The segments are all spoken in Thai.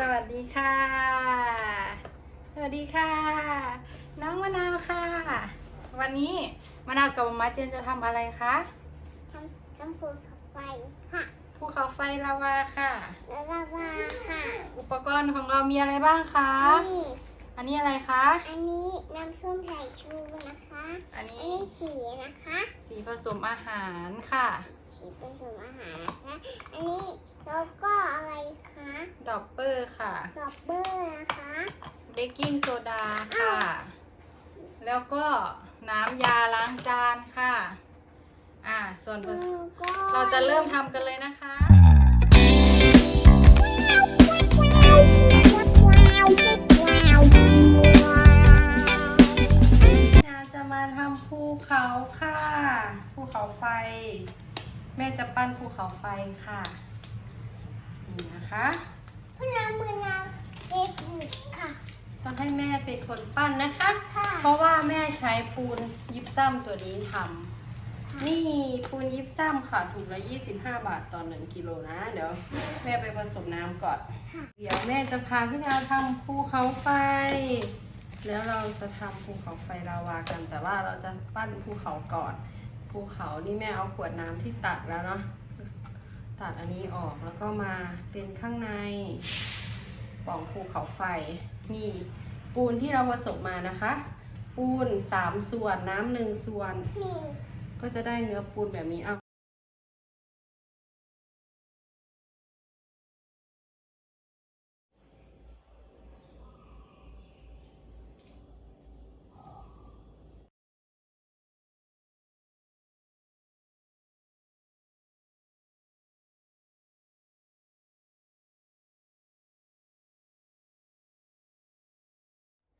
สวัสดีค่ะ สวัสดีค่ะ น้องมะนาวค่ะ วันนี้มะนาวกับมาเจนจะทำอะไรคะทำทำภูเขาไฟค่ะภูเขาไฟลาวาค่ะแล้วลาวาค่ะ อุปกรณ์ของเรามีอะไรบ้างคะนี่อันนี้อะไรคะ อันนี้น้ำส้มสายชูนะคะ อันอันนี้นี้สีนะคะ สีผสมอาหารค่ะ สีผสมอาหารนะคะ อันนี้แล้วก็อะไรคะดอปเปอร์ค่ะ ดอกเบอร์นะคะ เบกกิ้งโซดาค่ะ แล้วก็น้ำยาล้างจานค่ะ อ่า ส่วนผสมแล้วก็เราจะเริ่มทำกันเลยนะคะนาจะมาทำภูเขาค่ะ ภูเขาไฟ แม่จะปั้นภูเขาไฟค่ะ นี่นะคะพลังมือนางเอกิค่ะ ต้องให้แม่เป็นคนปั้นนะคะ ค่ะ เพราะว่าแม่ใช้ปูนยิบซ้ำตัวนี้ทำนี่ปูนยิบซ้ำค่ะถุงละ25 บาทต่อ1กิโลนะ เดี๋ยวแม่ไปผสมน้ำก่อน ค่ะ เดี๋ยวแม่จะพาพี่ดาวทำภูเขาไฟ แล้วเราจะทำภูเขาไฟลาวากัน แต่ว่าเราจะปั้นภูเขาก่อน ภูเขานี่แม่เอาขวดน้ำที่ตัดแล้วเนาะตัดอันนี้ออกแล้วก็มาเป็นข้างในปล่องภูเขาไฟนี่ปูนที่เราผสมมานะคะ ปูนสามส่วนน้ำหนึ่งส่วนนี่ก็จะได้เนื้อปูนแบบนี้เอา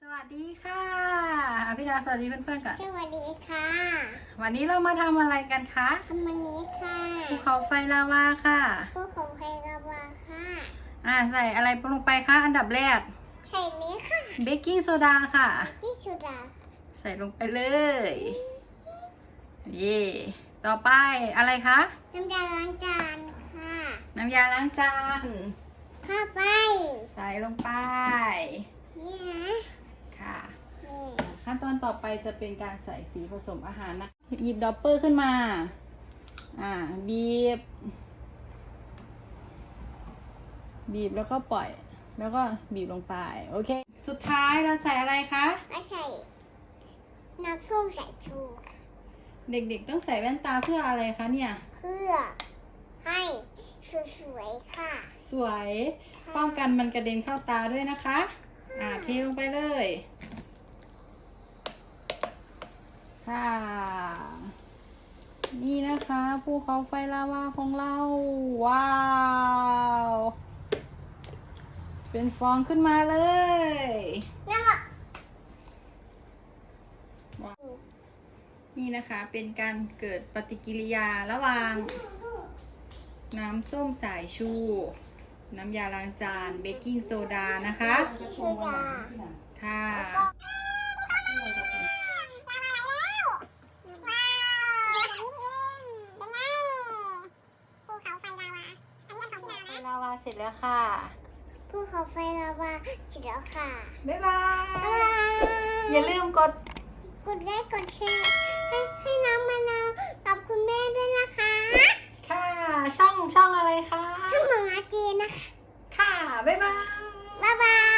สวัสดีค่ะอะพี่ดาวสวัสดีเพื่อนๆก่อนสวัสดีค่ะ วันนี้เรามาทำอะไรกันคะทำมันนี้ค่ะภูเขาไฟลาวาค่ะภูเขาไฟลาวาค่ะอ่าใส่อะไรลงไปคะอันดับแรกใส่นี้ค่ะเบกกิ้งโซดาค่ะที่สุดาค่ะใส่ลงไปเลยเย่ต่อไปอะไรคะน้ำยาล้างจานค่ะ น้ำยาล้างจานข้าไป ใส่ลงไปนี่นะค่ะนี่ ขั้นตอนต่อไปจะเป็นการใส่สีผสมอาหารนะหยิบดอปเปอร์ขึ้นมา อ่า บีบ บีบแล้วก็ปล่อย แล้วก็บีบลงไป โอเค สุดท้ายเราใส่อะไรคะก็ใส่น้ำส้มสายชูค่ะเด็กๆต้องใส่แว่นตาเพื่ออะไรคะเนี่ย เพื่อให้สวยๆค่ะ สวยค่ะป้องกันมันกระเด็นเข้าตาด้วยนะคะ อ่าเทลงไปเลย ค่ะ นี่นะคะภูเขาไฟลาวาของเรา ว้าว เป็นฟองขึ้นมาเลยแล้วก็นี่นะคะเป็นการเกิดปฏิกิริยาระหว่าง น้ำส้มสายชู น้ำยาล้างจานเบกกิ้งโซดานะคะสุดาค่ะ ลาวา เสร็จแล้วค่ะภูเขาไฟลาวาเสร็จแล้วค่ะ บ๊ายบาบ๊ายยบายอย่าลืมกด กดไลค์กดแชร์ให้ให้น้องมะนาวกับคุณแม่ด้วยนะคะค่ะ ช่องช่องอะไรคะช่องหมาเจนนะคะ ค่ะ บ๊ายบาย